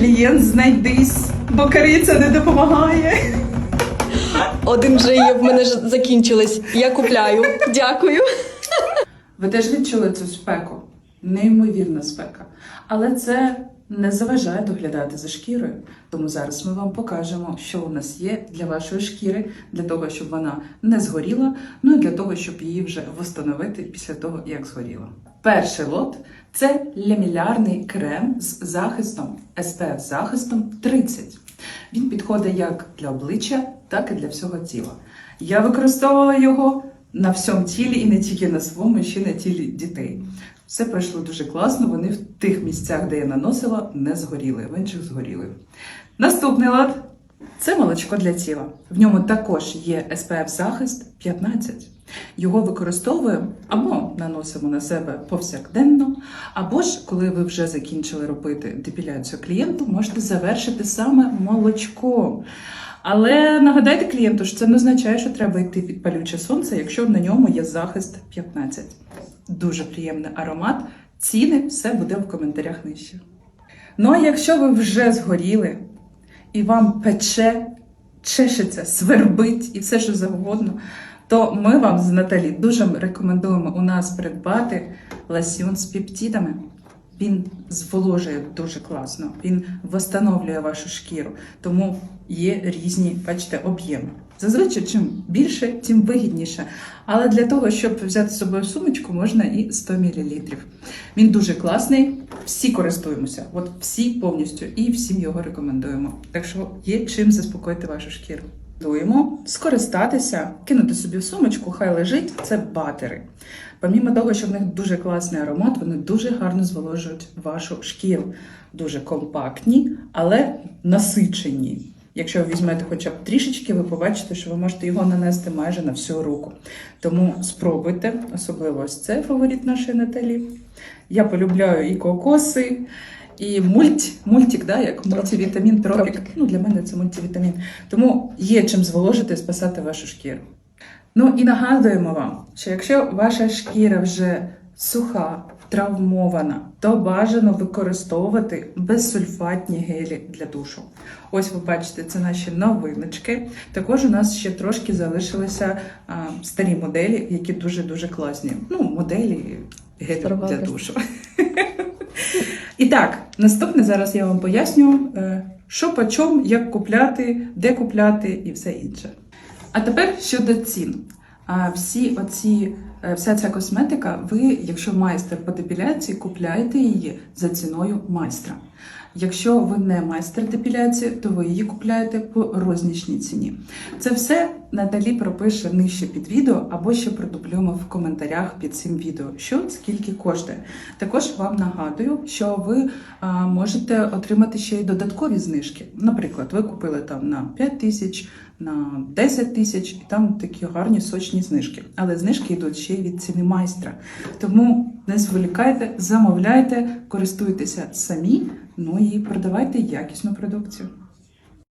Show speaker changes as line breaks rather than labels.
клієнт знайдись, бо кориця не допомагає.
Один вже є, в мене ж закінчились. Я купляю. Дякую.
Ви теж відчули цю спеку? Неймовірна спека. Але це не заважає доглядати за шкірою. Тому зараз ми вам покажемо, що у нас є для вашої шкіри, для того, щоб вона не згоріла, ну і для того, щоб її вже встановити після того, як згоріла. Перший лот це лямілярний крем з захистом SPF захистом 30. Він підходить як для обличчя, так і для всього тіла. Я використовувала його на всьому тілі і не тільки на своєму, ще на тілі дітей. Все пройшло дуже класно. Вони в тих місцях, де я наносила, не згоріли, в інших згоріли. Наступний лад це молочко для тіла. В ньому також є SPF захист 15. Його використовуємо або наносимо на себе повсякденно, або ж, коли ви вже закінчили робити депіляцію клієнту, можете завершити саме молочком. Але нагадайте клієнту, що це не означає, що треба йти під палюче сонце, якщо на ньому є захист 15. Дуже приємний аромат. Ціни все буде в коментарях нижче. Ну а якщо ви вже згоріли і вам пече, чешеться, свербить і все, що завгодно, то ми вам з Наталі дуже рекомендуємо у нас придбати ласьйон з пептидами. Він зволожує дуже класно, він встановлює вашу шкіру, тому є різні, бачите, об'єми. Зазвичай, чим більше, тим вигідніше. Але для того, щоб взяти з собою сумочку, можна і 100 мл. Він дуже класний, всі користуємося, от всі повністю і всім його рекомендуємо. Так що є чим заспокоїти вашу шкіру. Рекомендуємо скористатися, кинути собі в сумочку, хай лежить. Це батери. Помімо того, що в них дуже класний аромат, вони дуже гарно зволожують вашу шкіру. Дуже компактні, але насичені. Якщо ви візьмете хоча б трішечки, ви побачите, що ви можете його нанести майже на всю руку. Тому спробуйте, особливо ось це фаворит нашої Наталі. Я полюбляю і кокоси, і мульт, мультик, да, як мультивітамін тропік.
Тропік.
Ну, для мене це мультивітамін. Тому є чим зволожити і спасати вашу шкіру. Ну і нагадуємо вам, що якщо ваша шкіра вже суха, травмована, то бажано використовувати безсульфатні гелі для душу. Ось ви бачите, це наші новиночки. Також у нас ще трошки залишилися а, старі моделі, які дуже-дуже класні. Ну, моделі
Старова
для душу. І так, наступне зараз я вам поясню, е, що по чому, як купляти, де купляти і все інше. А тепер щодо цін. Всі оці, е, вся ця косметика, ви, якщо майстер по депіляції, купляєте її за ціною майстра. Якщо ви не майстер депіляції, то ви її купляєте по рознічній ціні. Це все Наталі пропише нижче під відео або ще продублюємо в коментарях під цим відео, що скільки коштує. Також вам нагадую, що ви а, можете отримати ще й додаткові знижки. Наприклад, ви купили там на 5 тисяч, на 10 тисяч, і там такі гарні сочні знижки. Але знижки йдуть ще й від ціни майстра. Тому не зволікайте, замовляйте, користуйтеся самі, ну і продавайте якісну продукцію.